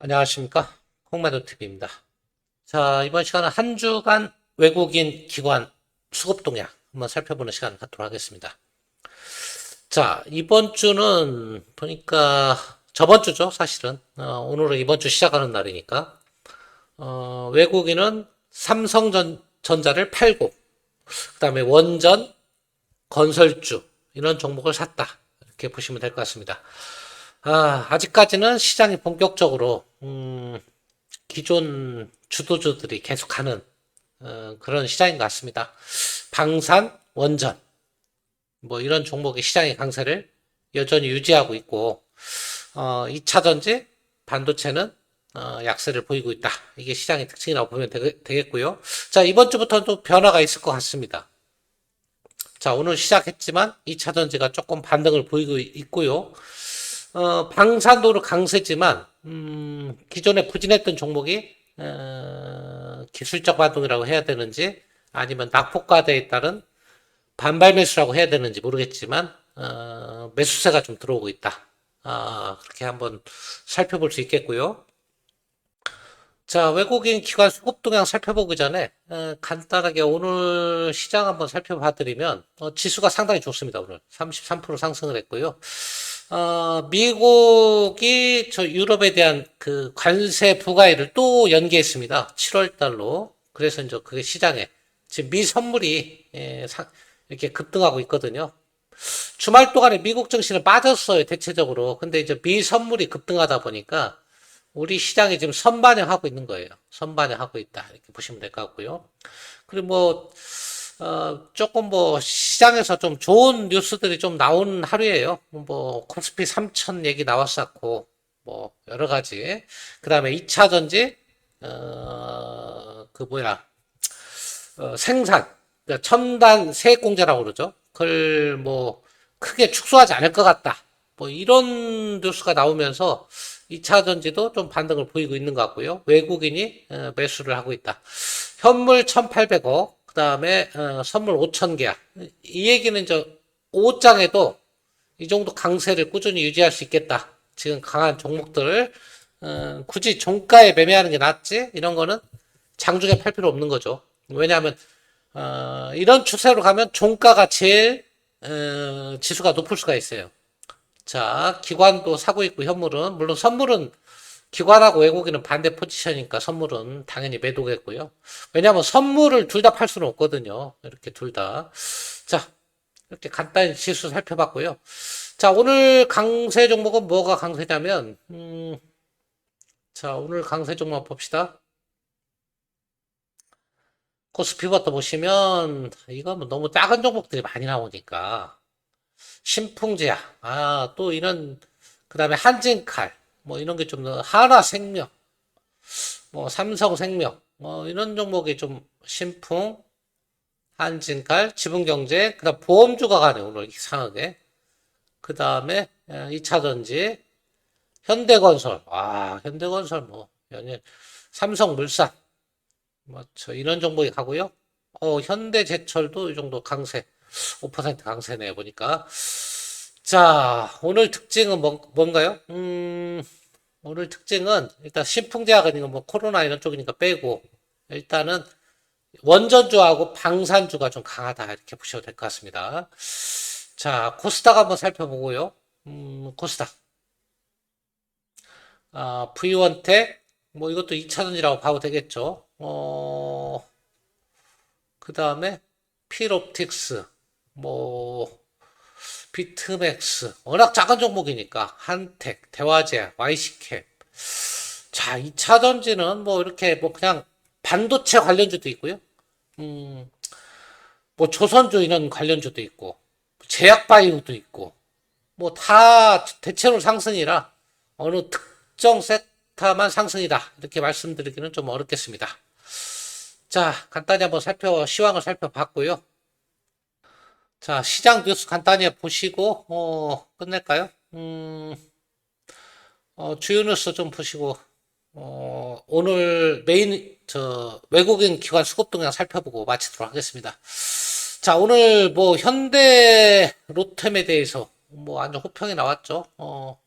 안녕하십니까. 콩마도TV입니다. 자, 이번 시간은 한 주간 외국인 기관 수급 동향 한번 살펴보는 시간을 갖도록 하겠습니다. 자, 이번 주는 보니까 저번 주죠, 사실은. 어, 오늘은 이번 주 시작하는 날이니까. 어, 외국인은 삼성전자를 팔고, 그 다음에 원전, 건설주, 이런 종목을 샀다. 이렇게 보시면 될 것 같습니다. 아, 아직까지는 시장이 본격적으로, 음, 기존 주도주들이 계속하는, 어, 그런 시장인 것 같습니다. 방산, 원전, 뭐 이런 종목의 시장의 강세를 여전히 유지하고 있고, 어, 2차전지, 반도체는, 어, 약세를 보이고 있다. 이게 시장의 특징이라고 보면 되, 되겠고요. 자, 이번 주부터는 또 변화가 있을 것 같습니다. 자, 오늘 시작했지만 2차전지가 조금 반등을 보이고 있고요. 어, 방산도로 강세지만, 음, 기존에 부진했던 종목이, 어, 기술적 반동이라고 해야 되는지, 아니면 낙폭과대에 따른 반발 매수라고 해야 되는지 모르겠지만, 어, 매수세가 좀 들어오고 있다. 아, 그렇게 한번 살펴볼 수 있겠고요. 자, 외국인 기관 수급 동향 살펴보기 전에 어, 간단하게 오늘 시장 한번 살펴봐 드리면 어, 지수가 상당히 좋습니다. 오늘 33% 상승을 했고요. 어, 미국이 저 유럽에 대한 그 관세 부과일을 또 연기했습니다. 7월 달로. 그래서 이제 그게 시장에 지금 미 선물이 예, 사- 이렇게 급등하고 있거든요. 주말 동안에 미국 증시는 빠졌어요, 대체적으로. 근데 이제 미 선물이 급등하다 보니까 우리 시장이 지금 선반영하고 있는 거예요. 선반영하고 있다. 이렇게 보시면 될 것 같고요. 그리고 뭐, 어, 조금 뭐, 시장에서 좀 좋은 뉴스들이 좀 나온 하루예요. 뭐, 코스피 3천 얘기 나왔었고, 뭐, 여러 가지. 그 다음에 2차 전지, 어, 그 뭐야, 어, 생산, 그러니까 첨단 세액 공제라고 그러죠. 그걸 뭐, 크게 축소하지 않을 것 같다. 뭐, 이런 뉴스가 나오면서 2차 전지도 좀 반등을 보이고 있는 것 같고요. 외국인이 어, 매수를 하고 있다. 현물 1,800억, 그 다음에 어, 선물 5,000개야. 이 얘기는 저 5장에도 이 정도 강세를 꾸준히 유지할 수 있겠다. 지금 강한 종목들을 어, 굳이 종가에 매매하는 게 낫지? 이런 거는 장중에 팔 필요 없는 거죠. 왜냐하면 어, 이런 추세로 가면 종가가 제일 어, 지수가 높을 수가 있어요. 자, 기관도 사고 있고 현물은 물론 선물은 기관하고 외국인은 반대 포지션이니까 선물은 당연히 매도겠고요. 왜냐하면 선물을 둘 다 팔 수는 없거든요. 이렇게 둘 다. 자, 이렇게 간단히 지수 살펴봤고요. 자, 오늘 강세 종목은 뭐가 강세냐면, 음, 자, 오늘 강세 종목 봅시다. 코스피부터 보시면, 이거 뭐 너무 작은 종목들이 많이 나오니까, 신풍제약, 아, 또 이런, 그 다음에 한진칼, 뭐 이런 게 좀, 하나생명, 뭐 삼성 생명, 뭐 이런 종목이 좀 신풍, 한진칼, 지분경제, 그 다음 보험주가 가네, 오늘 이상하게. 그 다음에 2차전지, 현대건설, 아, 현대건설 뭐, 연일, 삼성물산, 뭐, 저 이런 종목이 가고요. 어, 현대제철도 이 정도 강세, 5% 강세네요, 보니까. 자, 오늘 특징은 뭔, 뭔가요? 음, 오늘 특징은 일단 신풍제약은 이거 뭐 코로나 이런 쪽이니까 빼고 일단은 원전주하고 방산주가 좀 강하다 이렇게 보셔도 될 것 같습니다. 자, 코스닥 한번 살펴보고요. 음, 코스닥. 아, V1텍 뭐 이것도 2차전지라고 봐도 되겠죠. 어, 그 다음에 필옵틱스 뭐 비트맥스. 워낙 작은 종목이니까 한텍, 대화제, YC캡. 자 2차 전지는 뭐 이렇게 뭐 그냥 반도체 관련주도 있고요. 음, 뭐 조선주 이런 관련주도 있고 제약바이오도 있고 뭐 다 대체로 상승이라 어느 특정 섹터만 상승이다. 이렇게 말씀드리기는 좀 어렵겠습니다. 자 간단히 한번 살펴 시황을 살펴봤고요 자, 시장 뉴스 간단히 보시고, 어, 끝낼까요? 음, 어, 주요 뉴스 좀 보시고, 어, 오늘 메인, 저, 외국인 기관 수급 동향 살펴보고 마치도록 하겠습니다. 자, 오늘 뭐, 현대 로템에 대해서, 뭐, 완전 호평이 나왔죠. 어,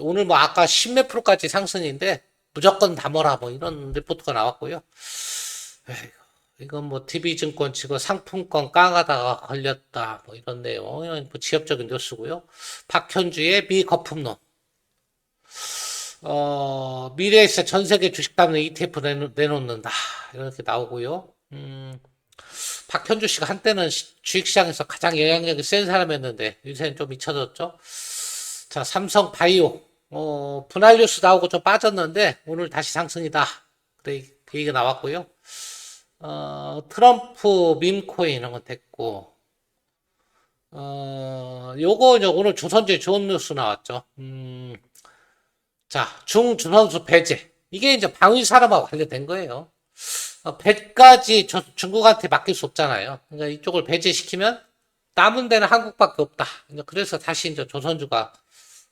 오늘 뭐 아까 10몇 프로까지 상승인데 무조건 담아라 뭐 이런 리포트가 나왔고요. 에휴, 이건 뭐 TV증권 치고 상품권 깡하다가 걸렸다 뭐 이런 내용 뭐 지엽적인 뉴스고요. 박현주의 미 거품론 어, 미래에서 전 세계 주식 담는 ETF 내놓, 내놓는다 이렇게 나오고요. 음, 박현주 씨가 한때는 시- 주식시장에서 가장 영향력이 센 사람이었는데 요새는 좀 잊혀졌죠. 자, 삼성 바이오 어, 분할 뉴스 나오고 좀 빠졌는데 오늘 다시 상승이다. 그래 그 얘기가 나왔고요. 어, 트럼프 밈코인 이런 건 됐고 어, 요거 이제 오늘 조선주에 좋은 뉴스 나왔죠. 음, 자, 중준선수 배제. 이게 이제 방위 산업하고 관련된 거예요. 어, 배까지 저- 중국한테 맡길 수 없잖아요. 그러니까 이쪽을 배제시키면 남은 데는 한국밖에 없다. 그래서 다시 이제 조선주가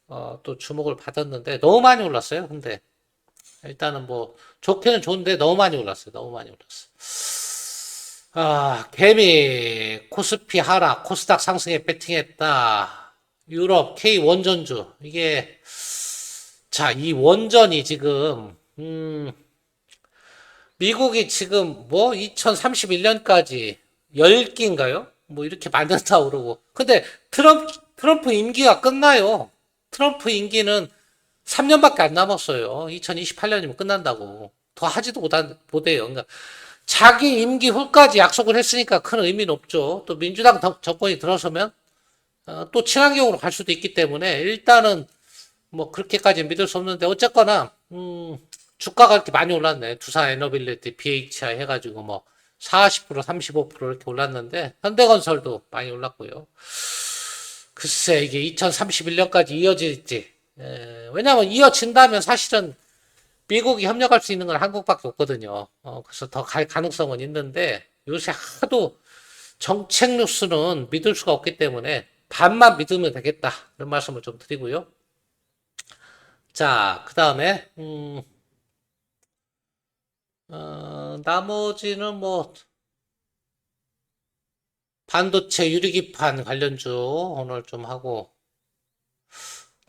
어, 또 주목을 받았는데 너무 많이 올랐어요. 근데 일단은 뭐 좋게는 좋은데 너무 많이 올랐어요. 너무 많이 올랐어요. 아, 개미, 코스피 하락, 코스닥 상승에 배팅했다. 유럽 K 원전주 이게 자, 이 원전이 지금 음 미국이 지금 뭐 2031년까지 10기인가요? 뭐 이렇게 만든다고 그러고. 근데 트럼프, 트럼프 임기가 끝나요. 트럼프 임기는 3년밖에 안 남았어요. 2028년이면 끝난다고. 더 하지도 못한, 못해요. 그러니까 자기 임기 후까지 약속을 했으니까 큰 의미는 없죠. 또 민주당 더- 정권이 들어서면 어, 또 친환경으로 갈 수도 있기 때문에 일단은 뭐 그렇게까지 믿을 수 없는데 어쨌거나 음, 주가가 이렇게 많이 올랐네. 두산 에너빌리티, BHI 해가지고 뭐 40%, 35% 이렇게 올랐는데 현대건설도 많이 올랐고요. 글쎄 이게 2031년까지 이어질지. 에, 왜냐하면 이어진다면 사실은 미국이 협력할 수 있는 건 한국밖에 없거든요. 어, 그래서 더 갈 가능성은 있는데 요새 하도 정책 뉴스는 믿을 수가 없기 때문에 반만 믿으면 되겠다. 그런 말씀을 좀 드리고요. 자, 그 다음에, 음, 어, 나머지는 뭐, 반도체 유리기판 관련주 오늘 좀 하고,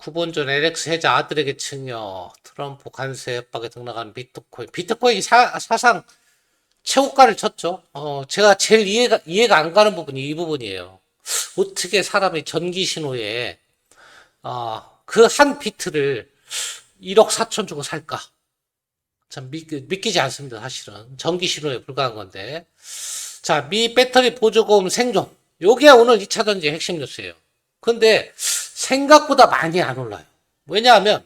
9번전 LX 해자 아들에게 증여, 트럼프 관세 협박에 등락한 비트코인. 비트코인이 사, 사상 최고가를 쳤죠. 어, 제가 제일 이해가, 이해가 안 가는 부분이 이 부분이에요. 어떻게 사람이 전기 신호에, 어, 그 한 비트를 1억 4천 주고 살까? 참 믿, 믿기지 않습니다, 사실은. 전기 신호에 불과한 건데. 자, 미 배터리 보조금 생존. 요게 오늘 2차 전지 핵심 뉴스예요. 근데 생각보다 많이 안 올라요. 왜냐하면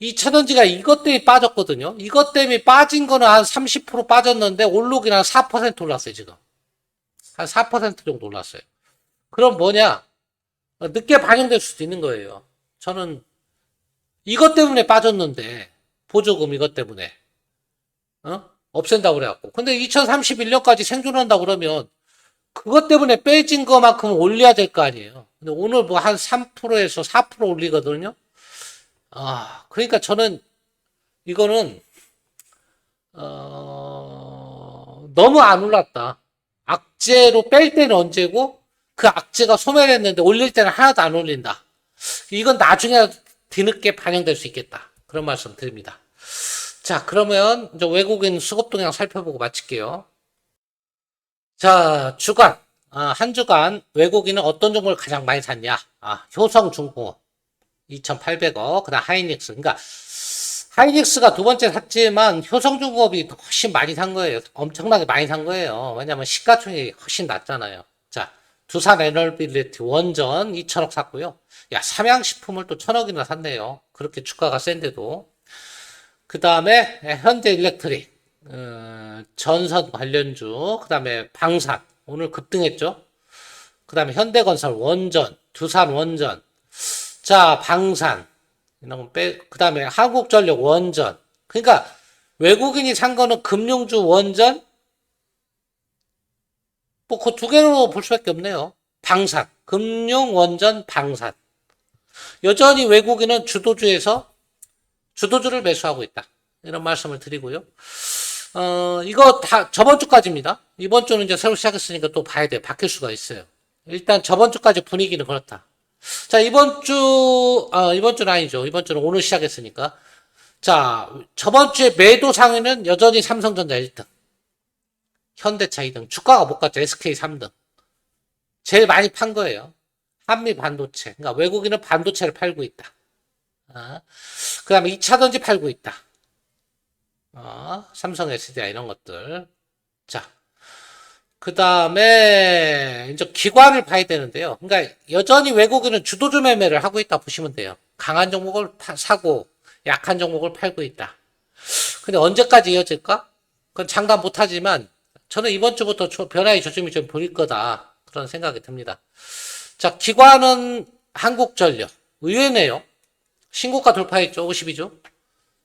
2차 전지가 이것 때문에 빠졌거든요. 이것 때문에 빠진 거는 한 30% 빠졌는데 한4% 올랐어요, 지금. 한 4% 정도 올랐어요. 그럼 뭐냐? 어, 늦게 반영될 수도 있는 거예요. 저는 이것 때문에 빠졌는데 보조금 이것 때문에 어? 없앤다고 그래갖고 근데 2031년까지 생존한다고 그러면 그것 때문에 빼진 것만큼 올려야 될 거 아니에요. 근데 오늘 뭐 한 3%에서 4% 올리거든요. 아, 그러니까 저는 이거는 어, 너무 안 올랐다. 악재로 뺄 때는 언제고 그 악재가 소멸했는데 올릴 때는 하나도 안 올린다. 이건 나중에 뒤늦게 반영될 수 있겠다. 그런 말씀 드립니다. 자, 그러면 이제 외국인 수급 동향 살펴보고 마칠게요. 자, 주간. 아, 한 주간 외국인은 어떤 종목을 가장 많이 샀냐? 아, 효성중공업 2,800억. 그다음 하이닉스. 그러니까 하이닉스가 두 번째 샀지만 효성중공업이 훨씬 많이 산 거예요. 엄청나게 많이 산 거예요. 왜냐면 시가총액이 훨씬 낮잖아요. 자, 두산 에너빌리티 원전 2천억 샀고요. 야, 삼양식품을 또 천억이나 샀네요. 그렇게 주가가 센데도. 그 다음에 현대 일렉트릭, 어, 전선 관련주, 그 다음에 방산, 오늘 급등했죠. 그 다음에 현대건설 원전, 두산 원전, 자, 방산, 이런 거 빼, 그 다음에 한국전력 원전. 그러니까 외국인이 산 거는 금융주 원전, 뭐그 두 개로 볼 수밖에 없네요. 방산, 금융 원전 방산. 여전히 외국인은 주도주에서 주도주를 매수하고 있다. 이런 말씀을 드리고요. 어, 이거 다 저번 주까지입니다. 이번 주는 이제 새로 시작했으니까 또 봐야 돼. 바뀔 수가 있어요. 일단 저번 주까지 분위기는 그렇다. 자, 이번 주, 아, 이번 주는 아니죠. 이번 주는 오늘 시작했으니까. 자, 저번 주에 매도 상위는 여전히 삼성전자 1등. 현대차 2등. 주가가 못 갔죠. SK 3등. 제일 많이 판 거예요. 한미 반도체. 그러니까 외국인은 반도체를 팔고 있다. 아, 그 다음에 2차전지 팔고 있다. 어, 삼성 SDI 이런 것들. 자, 그 다음에 이제 기관을 봐야 되는데요. 그러니까 여전히 외국인은 주도주 매매를 하고 있다 보시면 돼요. 강한 종목을 파- 사고 약한 종목을 팔고 있다. 근데 언제까지 이어질까? 그건 장담 못하지만 저는 이번 주부터 조- 변화의 조짐이 좀 보일 거다 그런 생각이 듭니다. 자, 기관은 한국전력 의외네요. 신고가 돌파했죠. 52조.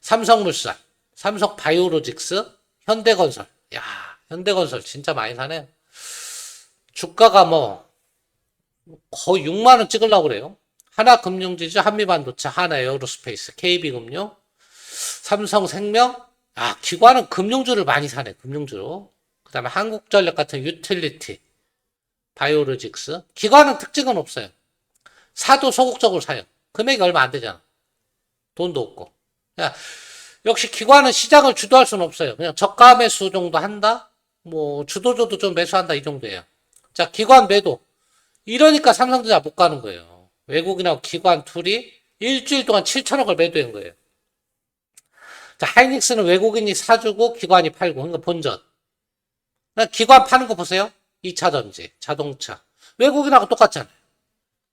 삼성물산, 삼성 바이오로직스, 현대건설. 야, 현대건설 진짜 많이 사네요. 주가가 뭐 거의 6만 원 찍으려고 그래요. 하나금융지주, 한미반도체, 하나에어로스페이스, KB금융, 삼성생명. 아, 기관은 금융주를 많이 사네. 금융주로. 그다음에 한국전력 같은 유틸리티, 바이오로직스. 기관은 특징은 없어요. 사도 소극적으로 사요. 금액이 얼마 안 되잖아. 돈도 없고. 야, 역시 기관은 시장을 주도할 수는 없어요. 그냥 저가 매수 정도 한다? 뭐, 주도줘도 좀 매수한다, 이 정도예요. 자, 기관 매도. 이러니까 삼성전자 못 가는 거예요. 외국인하고 기관 둘이 일주일 동안 7천억을 매도한 거예요. 자, 하이닉스는 외국인이 사주고 기관이 팔고, 그러니까 본전. 기관 파는 거 보세요. 2차 전지, 자동차. 외국인하고 똑같잖아요.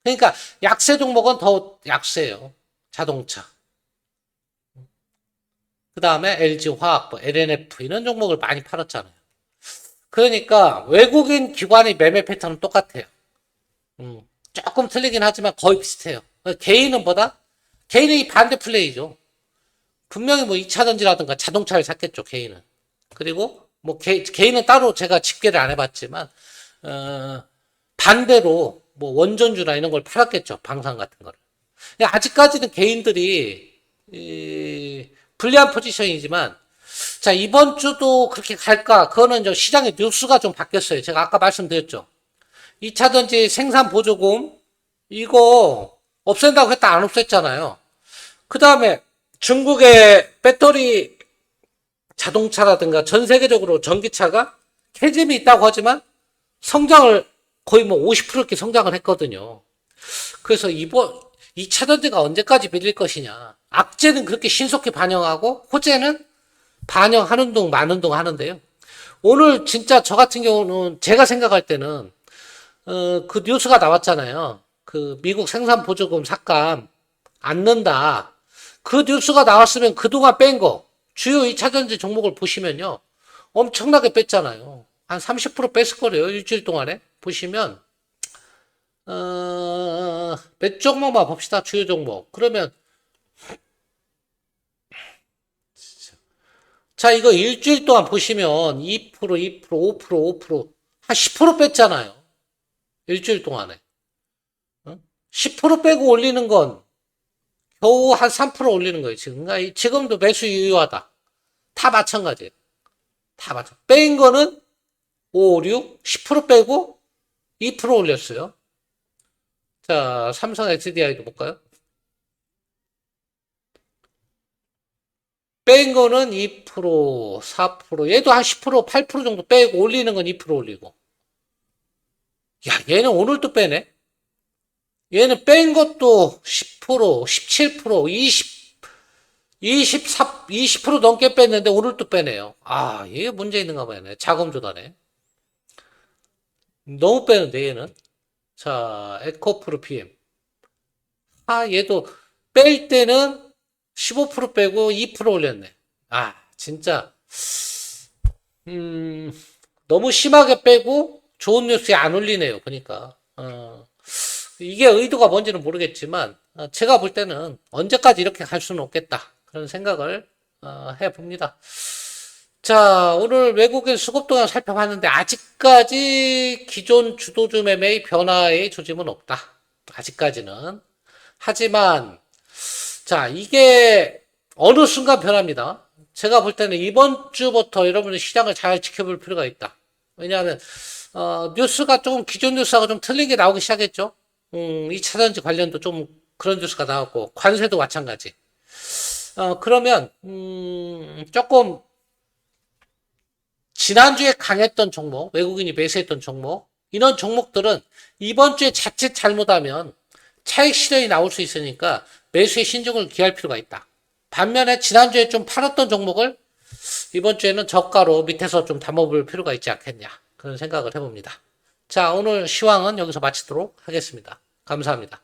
그러니까 약세 종목은 더 약세예요. 자동차. 그 다음에 LG화학부, LNF 이런 종목을 많이 팔았잖아요. 그러니까 외국인 기관의 매매 패턴은 똑같아요. 음, 조금 틀리긴 하지만 거의 비슷해요. 개인은 보다 개인이 반대 플레이죠. 분명히 뭐 2차 전지라든가 자동차를 샀겠죠, 개인은. 그리고 뭐 개, 개인은 따로 제가 집계를 안 해봤지만 어, 반대로 뭐 원전주나 이런 걸 팔았겠죠, 방산 같은 거를. 아직까지는 개인들이 이, 불리한 포지션이지만 자 이번 주도 그렇게 갈까? 그거는 저 시장의 뉴스가 좀 바뀌었어요. 제가 아까 말씀드렸죠. 2차전지 생산 보조금 이거 없앤다고 했다 안 없앴잖아요. 그 다음에 중국의 배터리 자동차라든가 전 세계적으로 전기차가 캐즘이 있다고 하지만 성장을 거의 뭐 50% 이렇게 성장을 했거든요. 그래서 이번 2차 전지가 언제까지 밀릴 것이냐. 악재는 그렇게 신속히 반영하고 호재는 반영하는 동 마는 동 하는데요. 오늘 진짜 저 같은 경우는 제가 생각할 때는 어, 그 뉴스가 나왔잖아요. 그 미국 생산 보조금 삭감 안 넣는다. 그 뉴스가 나왔으면 그동안 뺀 거, 주요 2차전지 종목을 보시면요. 엄청나게 뺐잖아요. 한 30% 뺐을 거래요. 일주일 동안에. 보시면, 어, 몇 종목만 봅시다. 주요 종목. 그러면, 자, 이거 일주일 동안 보시면 2%, 2%, 5%, 5%, 한 10% 뺐잖아요. 일주일 동안에. 10% 빼고 올리는 건 겨우 한 3% 올리는 거예요, 지금. 그러니까 이- 지금도 매수 유효하다. 다 마찬가지예요. 다 마찬가지. 뺀 거는 5, 6, 10% 빼고 2% 올렸어요. 자, 삼성 SDI도 볼까요? 뺀 거는 2%, 4%, 얘도 한 10%, 8% 정도 빼고 올리는 건 2% 올리고. 야, 얘는 오늘도 빼네? 얘는 뺀 것도 10%, 17%, 20, 24, 20% 넘게 뺐는데 오늘 또 빼네요. 아, 이게 문제 있는가 봐요. 자금 조달에. 너무 빼는데, 얘는. 자, 에코프로 PM. 아, 얘도 뺄 때는 15% 빼고 2% 올렸네. 아, 진짜. 음, 너무 심하게 빼고 좋은 뉴스에 안 올리네요. 보니까. 어. 이게 의도가 뭔지는 모르겠지만 어, 제가 볼 때는 언제까지 이렇게 갈 수는 없겠다 그런 생각을 어, 해봅니다. 자 오늘 외국인 수급 동향 살펴봤는데 아직까지 기존 주도주 매매의 변화의 조짐은 없다. 아직까지는 하지만 자 이게 어느 순간 변합니다. 제가 볼 때는 이번 주부터 여러분이 시장을 잘 지켜볼 필요가 있다. 왜냐하면 어, 뉴스가 조금 기존 뉴스하고 좀 틀린 게 나오기 시작했죠. 음, 2차전지 관련도 좀 그런 뉴스가 나왔고, 관세도 마찬가지. 어, 그러면, 음, 조금, 지난주에 강했던 종목, 외국인이 매수했던 종목, 이런 종목들은 이번 주에 자칫 잘못하면 차익 실현이 나올 수 있으니까 매수에 신중을 기할 필요가 있다. 반면에 지난주에 좀 팔았던 종목을 이번 주에는 저가로 밑에서 좀 담아볼 필요가 있지 않겠냐. 그런 생각을 해봅니다. 자, 오늘 시황은 여기서 마치도록 하겠습니다. 감사합니다.